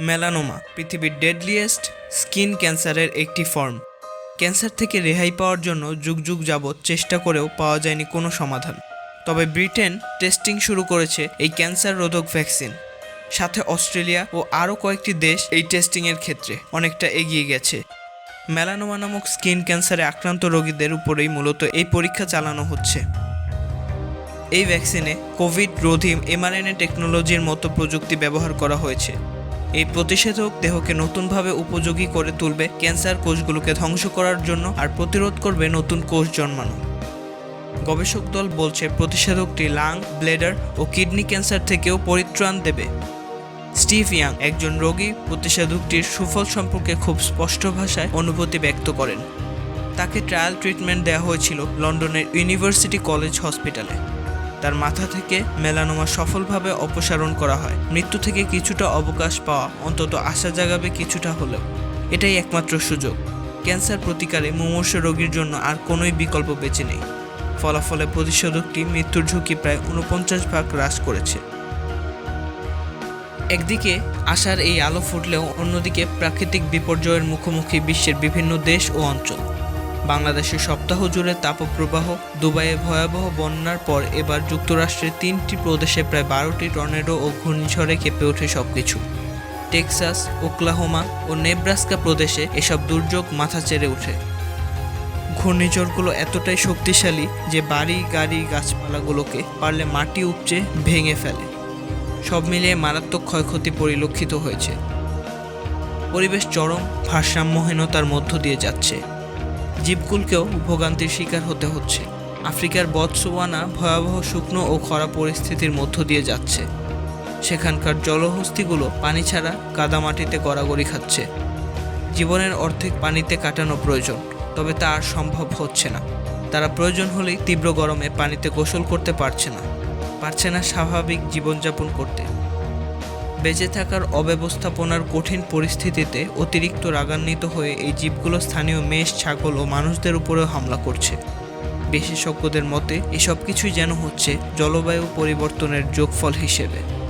Melanoma, পৃথিবীর deadliest skin ক্যান্সারের একটি ফর্ম ক্যান্সার থেকে রেহাই পাওয়ার জন্য যুগ যুগ যাবৎ চেষ্টা করেও পাওয়া যায়নি কোনো সমাধান। তবে ব্রিটেন টেস্টিং শুরু করেছে এই ক্যান্সার রোধক ভ্যাকসিন সাথে অস্ট্রেলিয়া ও আরও কয়েকটি দেশ এই টেস্টিংয়ের ক্ষেত্রে অনেকটা এগিয়ে গেছে। মেলানোমা নামক স্কিন ক্যান্সারে আক্রান্ত রোগীদের উপরেই মূলত এই পরীক্ষা চালানো হচ্ছে। এই ভ্যাকসিনে কোভিড রোধী এমআরএনএ টেকনোলজির মতো প্রযুক্তি ব্যবহার করা হয়েছে। এই প্রতিষেধক দেহকে নতুনভাবে উপযোগী করে তুলবে ক্যান্সার কোষগুলোকে ধ্বংস করার জন্য আর প্রতিরোধ করবে নতুন কোষ জন্মানো। গবেষক দল বলছে প্রতিষেধকটি লাং, ব্লেডার ও কিডনি ক্যান্সার থেকেও পরিত্রাণ দেবে। স্টিভ ইয়াং, একজন রোগী, প্রতিষেধকটির সুফল সম্পর্কে খুব স্পষ্ট ভাষায় অনুভূতি ব্যক্ত করেন। তাকে ট্রায়াল ট্রিটমেন্ট দেওয়া হয়েছিল লন্ডনের ইউনিভার্সিটি কলেজ হসপিটালে। তার মাথা থেকে মেলানোমা সফলভাবে অপসারণ করা হয়। মৃত্যু থেকে কিছুটা অবকাশ পাওয়া, অন্তত আশা জাগাবে কিছুটা হলেও। এটাই একমাত্র সুযোগ। ক্যান্সার প্রতিকারে মুমূর্ষ রোগীর জন্য আর কোনোই বিকল্প বেঁচে নেই। ফলাফলে প্রতিষেধকটি মৃত্যুর ঝুঁকি প্রায় উনপঞ্চাশ ভাগ হ্রাস করেছে। একদিকে, আশার এই আলো ফুটলেও অন্যদিকে প্রাকৃতিক বিপর্যয়ের মুখোমুখি বিশ্বের বিভিন্ন দেশ ও অঞ্চল। বাংলাদেশে সপ্তাহ জুড়ে তাপপ্রবাহ, দুবাইয়ে ভয়াবহ বন্যার পর এবার যুক্তরাষ্ট্রের তিনটি প্রদেশে প্রায় বারোটি টর্নেডো ও ঘূর্ণিঝড়ে কেঁপে ওঠে সবকিছু। টেক্সাস, ওকলাহোমা ও নেব্রাস্কা প্রদেশে এসব দুর্যোগ মাথা চেড়ে ওঠে। ঘূর্ণিঝড়গুলো এতটাই শক্তিশালী যে বাড়ি, গাড়ি, গাছপালাগুলোকে পারলে মাটি উপচে ভেঙে ফেলে। সব মিলিয়ে মারাত্মক ক্ষয়ক্ষতি পরিলক্ষিত হয়েছে। পরিবেশ চরম ভারসাম্যহীনতার মধ্য দিয়ে যাচ্ছে। জীবকুলকেও ভোগান্তির শিকার হতে হচ্ছে। আফ্রিকার বৎসোয়ানা ভয়াবহ শুকনো ও খরা পরিস্থিতির মধ্য দিয়ে যাচ্ছে। সেখানকার জলহস্তিগুলো পানি ছাড়া কাদামাটিতে গড়াগড়ি খাচ্ছে। জীবনের অর্ধেক পানিতে কাটানো প্রয়োজন, তবে তা আর সম্ভব হচ্ছে না। তারা প্রয়োজন হলেই তীব্র গরমে পানিতে গোসল করতে পারছে না। পারছে না স্বাভাবিক জীবনযাপন করতে। বেঁচে থাকার অব্যবস্থাপনার কঠিন পরিস্থিতিতে অতিরিক্ত রাগান্বিত হয়ে এই জীবগুলো স্থানীয় মেষ, ছাগল ও মানুষদের উপরেও হামলা করছে। বিশেষজ্ঞদের মতে, এসব কিছুই যেন হচ্ছে জলবায়ু পরিবর্তনের যোগফল হিসেবে।